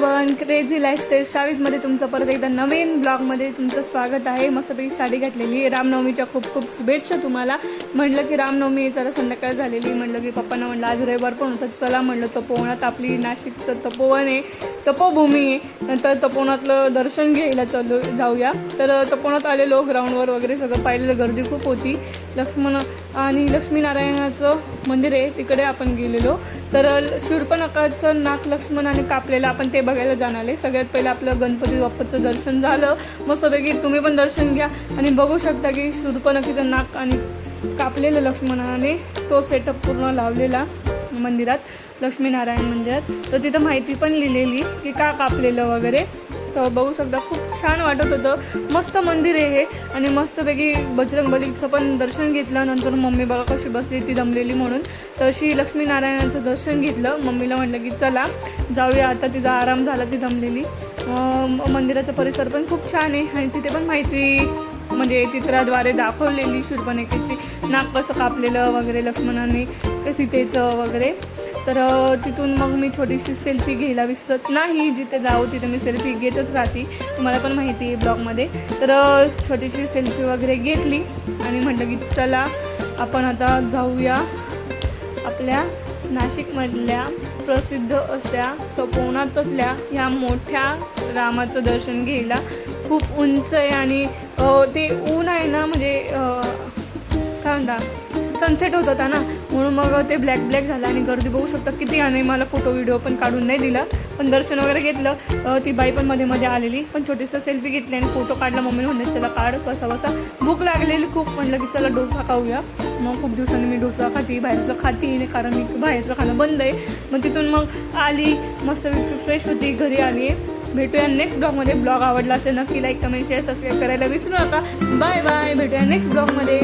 One crazy lifestyle शावीजमध्ये तुमचं परत एकदा नवीन ब्लॉगमध्ये तुमचं स्वागत आहे. मस्तपैकी साडी घातलेली आहे. रामनवमीच्या खूप खूप शुभेच्छा तुम्हाला. म्हटलं की रामनवमी चला संध्याकाळ झालेली म्हटलं की पप्पांना म्हटलं आज रविवार पण होतं. चला म्हटलं तपोवनात आपली नाशिकचं तपोवन आहे. तपोभूमी आहे. नंतर तपोवनातलं दर्शन घ्यायला चालू जाऊया. तर तपोवनात आलेलो ग्राउंडवर वगैरे सगळं पाहिलेलं. गर्दी खूप होती. लक्ष्मण आणि लक्ष्मीनारायणाचं मंदिर आहे. तिकडे आपण गेलेलो. तर शूर्पणकाचं नाक लक्ष्मणाने कापलेलं आपण ते बघायला जाणार. आहे सगळ्यात पहिलं आपलं गणपती बाप्पाचं दर्शन झालं. मस्तपैकी तुम्ही पण दर्शन घ्या. आणि बघू शकता की शूर्पणखीचं नाक आणि कापलेलं लक्ष्मणाने तो सेटअप पूर्ण लावलेला मंदिरात. लक्ष्मीनारायण मंदिरात. तर तिथं माहिती पण लिहिलेली की का कापलेलं वगैरे. तर बघू शकता खूप छान वाटत होतं. मस्त मंदिर आहे हे. आणि मस्तपैकी बजरंग बलीचं पण दर्शन घेतलं. नंतर मम्मी बघा कशी बसली ती दमलेली म्हणून. तर अशी लक्ष्मीनारायणाचं दर्शन घेतलं. मम्मीला म्हटलं की चला जाऊया. आता तिचा आराम झाला ती दमलेली. मंदिराचा परिसर पण खूप छान आहे. आणि तिथे पण माहिती म्हणजे चित्राद्वारे दाखवलेली शूर्पणखेची. नाक कसं कापलेलं वगैरे लक्ष्मणाने सीतेचं वगैरे. तर तिथून मग मी छोटीशी सेल्फी घ्यायला विसरत नाही. जिथे जाऊ तिथे मी सेल्फी घेतच राहते. तुम्हाला पण माहिती आहे ब्लॉगमध्ये. तर छोटीशी सेल्फी वगैरे घेतली आणि म्हटलं की चला आपण आता जाऊया आपल्या नाशिकमधल्या प्रसिद्ध असल्या तपोवनातल्या ह्या मोठ्या रामाचं दर्शन घ्यायला. खूप उंच आहे आणि ते ऊन आहे ना म्हणजे काय म्हणता? सनसेट होत होता ना म्हणून मग ते ब्लॅक ब्लॅक झालं आणि गर्दी बघू शकता किती आणि मला फोटो व्हिडिओ पण काढून नाही दिलं. पण दर्शन वगैरे घेतलं ती बाई पण मध्ये मध्ये आलेली. पण छोटीसा सेल्फी घेतली आणि फोटो काढला. मम्मी म्हणले चला काढ कसा बसा. भूक लागलेली खूप. म्हटलं की चला डोसा खाऊया. मग खूप दिवसांनी मी डोसा खाते बाहेरचं खाते नाही कारण मी बाहेरचं खाणं बंद आहे. मग तिथून मग आली मस्त फ्रेश होती घरी आली. भेटूया नेक्स्ट ब्लॉगमध्ये ब्लॉग आवडला असेल नक्की लाईक कमेंट शेअर सबस्क्राईब करायला विसरू नका. बाय बाय भेटूया नेक्स्ट ब्लॉगमध्ये